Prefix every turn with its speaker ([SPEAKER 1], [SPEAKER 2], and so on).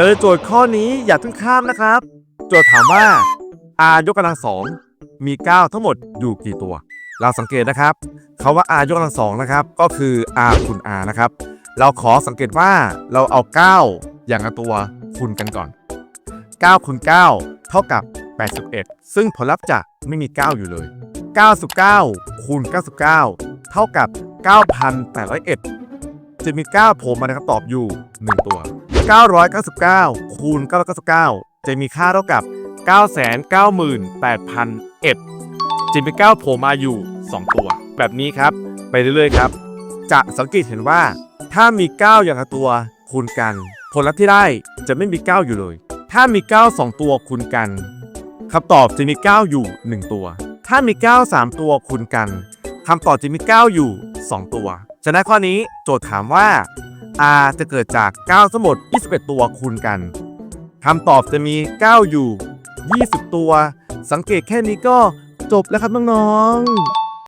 [SPEAKER 1] เจอโจทย์ข้อนี้อย่าเพิ่งข้ามนะครับ โจทย์ถามว่า r ยกกำลังสองมี 9 ทั้งหมดอยู่กี่ตัว เราสังเกตนะครับคาว่า r ยกกำลังสองนะครับ ก็คือ r คูณ r นะครับ เราขอสังเกตว่าเราเอา 9 อย่างละตัวคูณกันก่อน 9คูณ9เท่ากับ 81 ซึ่งผลลัพธ์จะไม่มี 9 อยู่เลย 99คูณ99 เท่ากับ 9,801 จะมี 9 โผล่มาในคำตอบอยู่ 1 ตัว 999 คูณ 999 จะมีค่าเท่ากับ 998,001จะมี9โผล่มาอยู่ 2 ตัว แบบนี้ครับ ไปเรื่อยๆครับ จะสังเกตเห็นว่า ถ้ามี 9 อย่างละตัวคูณกัน ผลลัพธ์ที่ได้จะไม่มี 9 อยู่เลย ถ้ามี 9 2 ตัวคูณกันคำตอบจะมี 9 อยู่ 1 ตัว ถ้ามี 9 3 ตัวคูณกันคำตอบจะมี 9 อยู่ 2 ตัว ฉะนั้นข้อนี้โจทย์ถามว่า r จะเกิดจาก 9 ทั้งหมด 21 ตัวคูณกันคำตอบจะมี 9 อยู่ 20 ตัว สังเกตแค่นี้ก็จบแล้วครับน้องๆ